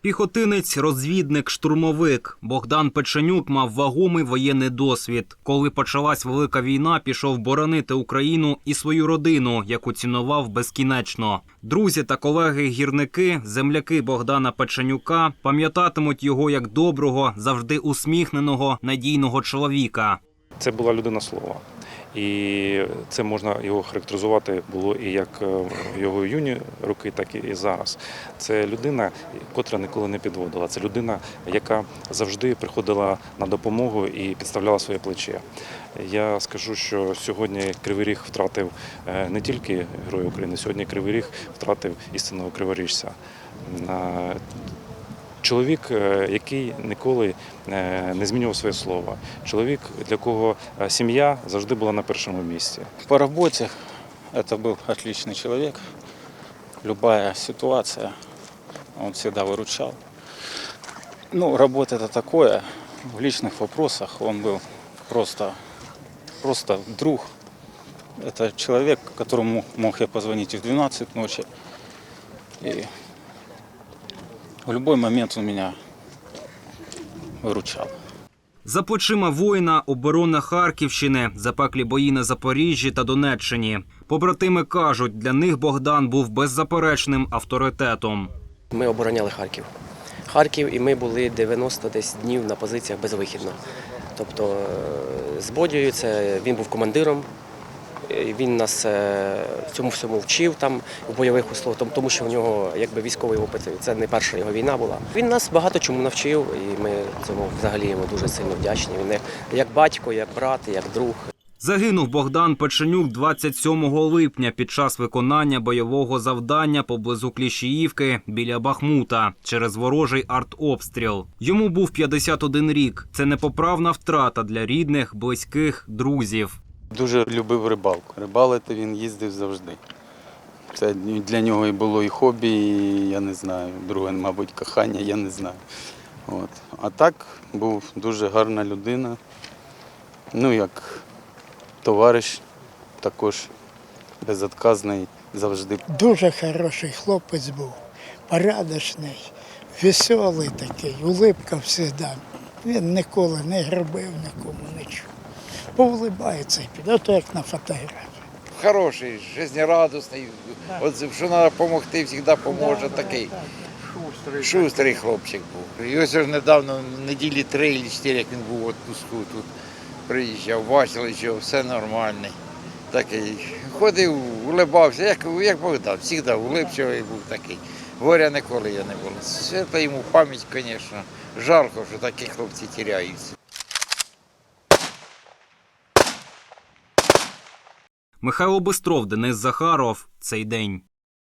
Піхотинець, розвідник, штурмовик Богдан Печенюк мав вагомий воєнний досвід. Коли почалась велика війна, пішов боронити Україну і свою родину, яку цінував безкінечно. Друзі та колеги-гірники, земляки Богдана Печенюка, пам'ятатимуть його як доброго, завжди усміхненого, надійного чоловіка. Це була людина слова. І це можна його характеризувати було і як е, в його юні роки, так і зараз. Це людина, котра ніколи не підводила. Це людина, яка завжди приходила на допомогу і підставляла своє плече. Я скажу, що сьогодні Кривий Ріг втратив е, не тільки Героя України, сьогодні Кривий Ріг втратив істинного криворіжця. Е, Чоловік, е, який ніколи е, не змінював своє слово. Чоловік, для кого е, сім'я завжди була на першому місці. По работе это был отличный человек. Любая ситуация, он всегда выручал. Ну, работа это такое. В личных вопросах он был просто, просто друг. Это человек, которому мог я позвонить и в 12 ночи. И в любой момент он меня выручал. За плечима воїна оборона Харківщини, запеклі бої на Запоріжжі та Донеччині. Побратими кажуть, для них Богдан був беззаперечним авторитетом. Ми обороняли Харків. Харків, і ми були 90 десь днів на позиціях безвихідно. Тобто е, з Бодією це він був командиром. Він нас е, цьому всьому вчив там в бойових условиях, тому- що в нього якби військовий опит. Це не перша його війна була. Він нас багато чому навчив, і ми цьому взагалі йому дуже сильно вдячні. Він як батько, як брат, як друг. Загинув Богдан Печенюк 27 липня під час виконання бойового завдання поблизу Кліщіївки біля Бахмута через ворожий артобстріл. Йому був 51 рік. Це непоправна втрата для рідних, близьких, друзів. Дуже любив рибалку. Рибалити він їздив завжди. Це для нього і було і хобі, і я не знаю, друге, мабуть, кохання, я не знаю. От. А так був дуже гарна людина. Ну, як товариш, також безотказний завжди. Дуже хороший хлопець був, порядочний, веселий такий, улипка завжди. Він ніколи не гробив нікому нічого. Повлибається і піде, ото як на фотографії. хороший, жизнерадісний. От що треба допомогти, завжди поможе. Такий шустрий хлопчик був. І ось ж недавно, неділі три чи чотири, як він був в відпуску тут приїжджав, бачили, що все нормальний. Такий ходив, улибався, як, як Богдан, завжди улипчивий був такий. Горя ніколи я не було. Свята йому пам'ять, звісно. Жалко, що такі хлопці тіряються. Михайло Бистров, Денис Захаров. Цей день.